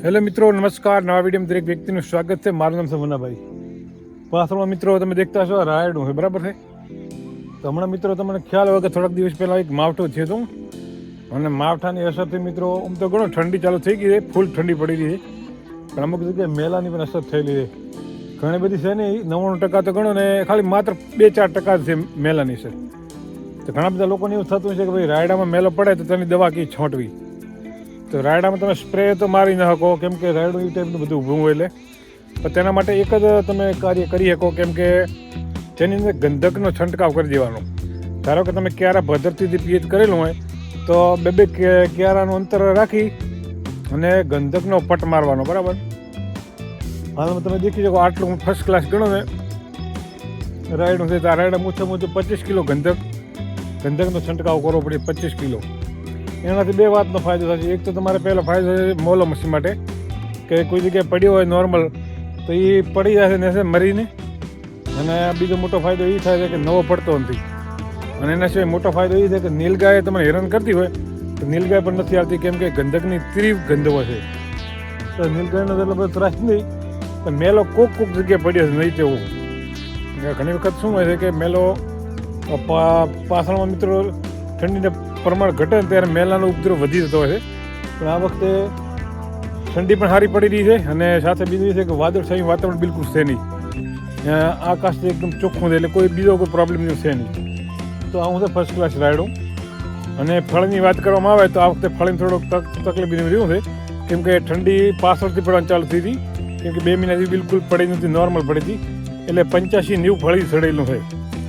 Hello મિત્રો, નમસ્કાર. નવા વિડીયોમાં દરેક વ્યક્તિનું સ્વાગત છે. મારું નામ છે મુનાભાઈ પાછળમાં મિત્રો તમે દેખતા છો રાયડું છે. બરાબર છે? તો હમણાં મિત્રો તમને ખ્યાલ હોય કે થોડાક દિવસ પહેલાં એક માવઠું થયું હતું. અને માવઠાની અસરથી મિત્રો આમ તો ઘણો ઠંડી ચાલુ થઈ ગઈ છે. ફૂલ ઠંડી પડી રહી છે. પણ અમુક જગ્યાએ મેલાની પણ અસર થયેલી છે. ઘણી બધી છે નહીં નવ્વાણું ટકા તો ગણો ને, ખાલી માત્ર બે ચાર ટકા છે મેલાની છે તો ઘણા બધા લોકોને એવું થતું છે કે ભાઈ રાયડામાં મેલો પડે તો તેની દવા કી છોંટવી. તો રાયડામાં તમે સ્પ્રે તો મારી ન શકો, કેમ કે રાયડું એ ટાઈપનું બધું ઊભું હોય એટલે. પણ તેના માટે એક જ તમે કાર્ય કરી શકો, કેમ કે જેની અંદર ગંધકનો છંટકાવ કરી દેવાનો. ધારો કે તમે ક્યારા ભદ્રતીથી પિયત કરેલું હોય, તો બે બે ક્યારાનું અંતર રાખી અને ગંધકનો પટ મારવાનો, બરાબર? હાલમાં તમે દેખી શકો, આટલું હું ફર્સ્ટ ક્લાસ ગણો ને, રાયડું છે, તો રાયડા ઓછામાં ઓછું પચીસ કિલો ગંધક. ગંધકનો છંટકાવ કરવો પડે પચીસ કિલો. એનાથી બે વાતનો ફાયદો થશે એક તો તમારે પહેલો ફાયદો છે મોલો મસી માટે કે કોઈ જગ્યાએ પડ્યો હોય નોર્મલ તો એ પડી જશે ને મરીને. અને બીજો મોટો ફાયદો એ થાય છે કે નવો પડતો નથી. અને એના સિવાય મોટો ફાયદો એ છે કે નીલગાય તમને હેરાન કરતી હોય, તો નીલગાય પણ નથી આવતી. કેમ કે ગંધકની તીવ્ર ગંધ હોય છે. તો નીલગાયનો એટલો બધો ત્રાસ નહીં પણ મેલો કોક કોક જગ્યાએ પડ્યો છે નહીં તેવું. ઘણી વખત શું હોય છે કે મેલો પાછળમાં મિત્રો ઠંડીને પ્રમાણ ઘટે ત્યારે મેલાનો ઉપદ્રવ વધી જતો હોય છે. પણ આ વખતે ઠંડી પણ સારી પડી રહી છે અને સાથે બીજું છે કે વાદળછાયું વાતાવરણ બિલકુલ છે નહીં. આકાશ એકદમ ચોખ્ખું છે એટલે કોઈ બીજો કોઈ પ્રોબ્લેમ છે નહીં. તો આ હું છે ફર્સ્ટ ક્લાસ રાયડું. અને ફળની વાત કરવામાં આવે તો આ વખતે ફળની થોડોક તક, તકલીફ રહ્યું છે. કેમ કે ઠંડી પાછળથી પડવાની ચાલુ થઈ હતી. કેમ કે બે મહિનાથી બિલકુલ પડી નથી નોર્મલ પડી હતી. એટલે પંચ્યાસી નેવું ફળી સડેલું છે.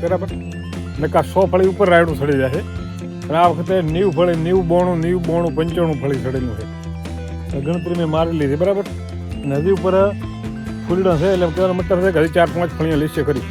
બરાબર? નકા સો ફળી ઉપર રાયડું સડી જાય છે. અને આ વખતે નેવું ફળી, નેવું બોણું નેવું બોણું, પંચાણું ફળી સડેલું છે. ગણતરી મેં મારી લીધી, બરાબર? નદી ઉપર ફૂલડા છે, એટલે કહેવાનો મતલબ છે કે હજી ચાર પાંચ ફળીઓ લેશે ખરી